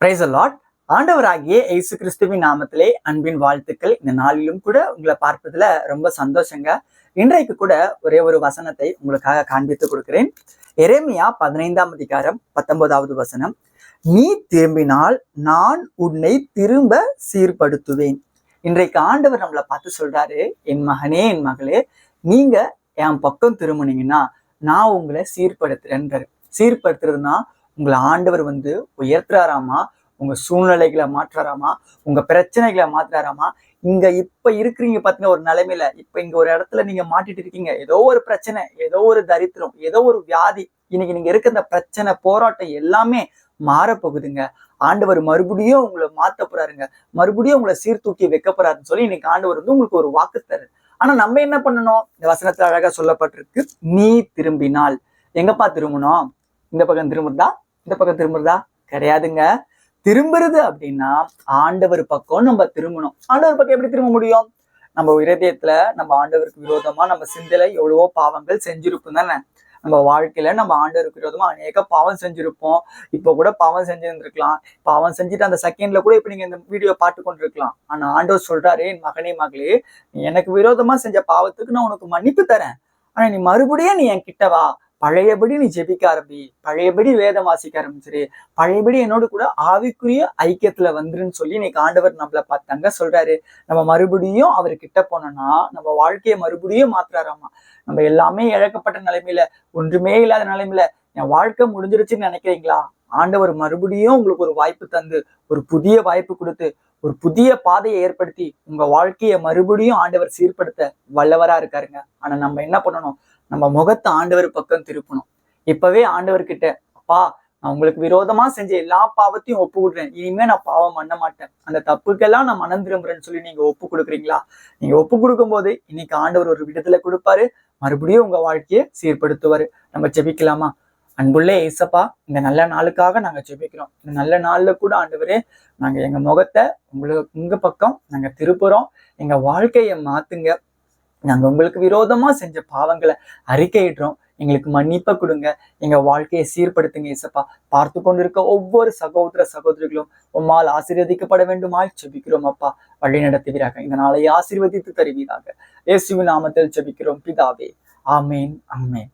Price lot ஆண்டவராகிய இயேசு கிறிஸ்துவின் நாமத்திலே அன்பின் வாழ்த்துக்கள். இந்த நாளிலும் கூட உங்களை பார்ப்பதுல ரொம்ப சந்தோஷங்க. இன்றைக்கு கூட ஒரே ஒரு வசனத்தை உங்களுக்காக காண்பித்து கொடுக்கிறேன். எரேமியா பதினைந்தாம் அதிகாரம் பத்தொன்பதாவது வசனம். நீ திரும்பினால் நான் உன்னை திரும்ப சீர்படுத்துவேன். இன்றைக்கு ஆண்டவர் நம்மளை பார்த்து சொல்றாரு என் மகனே என் மகளே நீங்க என் பக்கம் திரும்பினீங்கன்னா நான் உங்களை சீர்படுத்துறேன்றாரு. சீர்படுத்துறதுன்னா உங்களை ஆண்டவர் வந்து உயர்த்துறாராமா? உங்க சூழ்நிலைகளை மாற்றுறாராமா? உங்க பிரச்சனைகளை மாற்றுறாராமா? இங்க இப்ப இருக்கிறீங்க பாத்தீங்கன்னா ஒரு நிலைமையில இப்ப இங்க ஒரு இடத்துல நீங்க மாட்டிட்டு இருக்கீங்க. ஏதோ ஒரு பிரச்சனை ஏதோ ஒரு தரித்திரம் ஏதோ ஒரு வியாதி இன்னைக்கு நீங்க இருக்க இந்த பிரச்சனை போராட்டம் எல்லாமே மாறப்போகுதுங்க. ஆண்டவர் மறுபடியும் உங்களை மாத்த போறாருங்க. மறுபடியும் உங்களை சீர்தூக்கி வைக்க போறாருன்னு சொல்லி இன்னைக்கு ஆண்டவர் வந்து உங்களுக்கு ஒரு வாக்கு தரு ஆனா நம்ம என்ன பண்ணணும்? இந்த வசனத்துல அழகா சொல்லப்பட்டிருக்கு நீ திரும்பினால். எங்கப்பா திரும்பணும்? இந்த பக்கம் திரும்புறதா? இந்த பக்கம் திரும்புறதா? கிடையாதுங்க. திரும்புறது அப்படின்னா ஆண்டவர் பக்கம் நம்ம திரும்பணும். ஆண்டவர் பக்கம் எப்படி திரும்ப முடியும்? நம்ம இருதயத்துல நம்ம ஆண்டவருக்கு விரோதமா நம்ம சிந்தையில எவ்வளவோ பாவங்கள் செஞ்சிருக்கும் தானே? நம்ம வாழ்க்கையில நம்ம ஆண்டவருக்கு விரோதமா அநேக பாவம் செஞ்சிருப்போம். இப்போ கூட பாவம் செஞ்சிருந்திருக்கலாம். பாவம் செஞ்சுட்டு அந்த செகண்ட்ல கூட இப்ப நீங்க இந்த வீடியோ பார்த்து கொண்டிருக்கலாம். ஆனா ஆண்டவர் சொல்றாரு என் மகனே மகளே எனக்கு விரோதமா செஞ்ச பாவத்துக்கு நான் உனக்கு மன்னிப்பு தரேன். ஆனா நீ மறுபடியும் நீ என் கிட்ட வா. பழையபடி நீ ஜெபிக்க ஆரம்பி பழையபடி வேதம் வாசிக்க ஆரம்பிச்சிரு பழையபடி என்னோட கூட ஆவிக்குரிய ஐக்கியத்துல வந்துருன்னு சொல்லி இன்னைக்கு ஆண்டவர் நம்மள பார்த்தாங்க. சொல்றாரு நம்ம மறுபடியும் அவர் கிட்ட போனோம்னா நம்ம வாழ்க்கையை மறுபடியும் மாத்துறாராமா? நம்ம எல்லாமே இழக்கப்பட்ட நிலைமையில ஒன்றுமே இல்லாத நிலைமையில என் வாழ்க்கை முடிஞ்சிருச்சுன்னு நினைக்கிறீங்களா? ஆண்டவர் மறுபடியும் உங்களுக்கு ஒரு வாய்ப்பு தந்து ஒரு புதிய வாய்ப்பு கொடுத்து ஒரு புதிய பாதையை ஏற்படுத்தி உங்க வாழ்க்கையை மறுபடியும் ஆண்டவர் சீர்படுத்த வல்லவரா இருக்காருங்க. ஆனா நம்ம என்ன பண்ணணும்? நம்ம முகத்தை ஆண்டவர் பக்கம் திருப்பணும். இப்பவே ஆண்டவர் கிட்ட அப்பா நான் உங்களுக்கு விரோதமா செஞ்ச எல்லா பாவத்தையும் ஒப்பு கொடுறேன் இனிமே நான் பாவம் பண்ண மாட்டேன். அந்த தப்புக்கெல்லாம் நான் மனம் திரும்புறேன்னு சொல்லி நீங்க ஒப்பு கொடுக்குறீங்களா? நீங்க ஒப்பு கொடுக்கும் போது இன்னைக்கு ஆண்டவர் ஒரு விடுதலை கொடுப்பாரு. மறுபடியும் உங்க வாழ்க்கையை சீர்படுத்துவாரு. நம்ம ஜெபிக்கலாமா? அன்புள்ள ஏசப்பா இந்த நல்ல நாளுக்காக நாங்க ஜெபிக்கிறோம். இந்த நல்ல நாள்ல கூட ஆண்டவரே நாங்க எங்க முகத்தை உங்களுக்கு உங்க பக்கம் நாங்க திருப்புறோம். எங்க வாழ்க்கையை மாத்துங்க. நாங்கள் உங்களுக்கு விரோதமாக செஞ்ச பாவங்களை அறிக்கையிடுறோம். எங்களுக்கு மன்னிப்பை கொடுங்க. எங்கள் வாழ்க்கையை சீர்படுத்துங்க இசப்பா பார்த்து கொண்டிருக்க ஒவ்வொரு சகோதர சகோதரிகளும் உம்மால் ஆசீர்வதிக்கப்பட வேண்டுமாய் செபிக்கிறோம் அப்பா. வழி நடத்துவீராக. இந்த நாளை ஆசீர்வதித்து தருவீராக. இயேசுவின் நாமத்தில் செபிக்கிறோம் பிதாவே. ஆமேன். ஆமேன்.